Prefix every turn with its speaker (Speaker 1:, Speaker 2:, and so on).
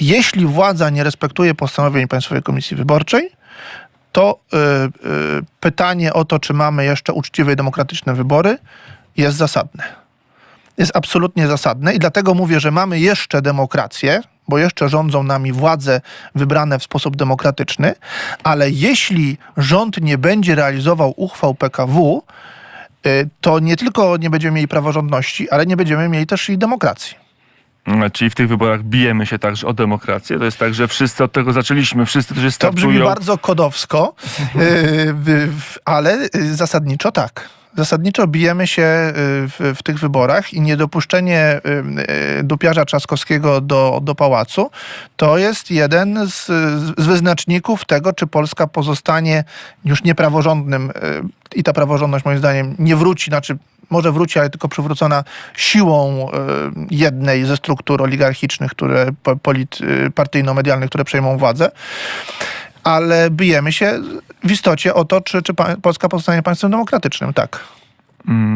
Speaker 1: jeśli władza nie respektuje postanowień Państwowej Komisji Wyborczej, to y, y, pytanie o to, czy mamy jeszcze uczciwe i demokratyczne wybory, jest zasadne. Jest absolutnie zasadne i dlatego mówię, że mamy jeszcze demokrację, bo jeszcze rządzą nami władze wybrane w sposób demokratyczny, ale jeśli rząd nie będzie realizował uchwał PKW, y, to nie tylko nie będziemy mieli praworządności, ale nie będziemy mieli też i demokracji.
Speaker 2: Czyli w tych wyborach bijemy się także o demokrację. To jest tak, że wszyscy od tego zaczęliśmy, wszyscy, którzy
Speaker 1: To brzmi
Speaker 2: startują.
Speaker 1: bardzo kodowsko, y, ale y, zasadniczo tak. Zasadniczo bijemy się y, w, w tych wyborach i niedopuszczenie dupiarza Trzaskowskiego do, do pałacu to jest jeden z, z wyznaczników tego, czy Polska pozostanie już niepraworządnym i ta praworządność moim zdaniem nie wróci, znaczy może wróci, ale tylko przywrócona siłą y, jednej ze struktur oligarchicznych, które po- polit, y, partyjno-medialnych, które przejmą władzę ale bijemy się w istocie o to, czy, czy Polska pozostanie państwem demokratycznym, tak.
Speaker 2: Mm,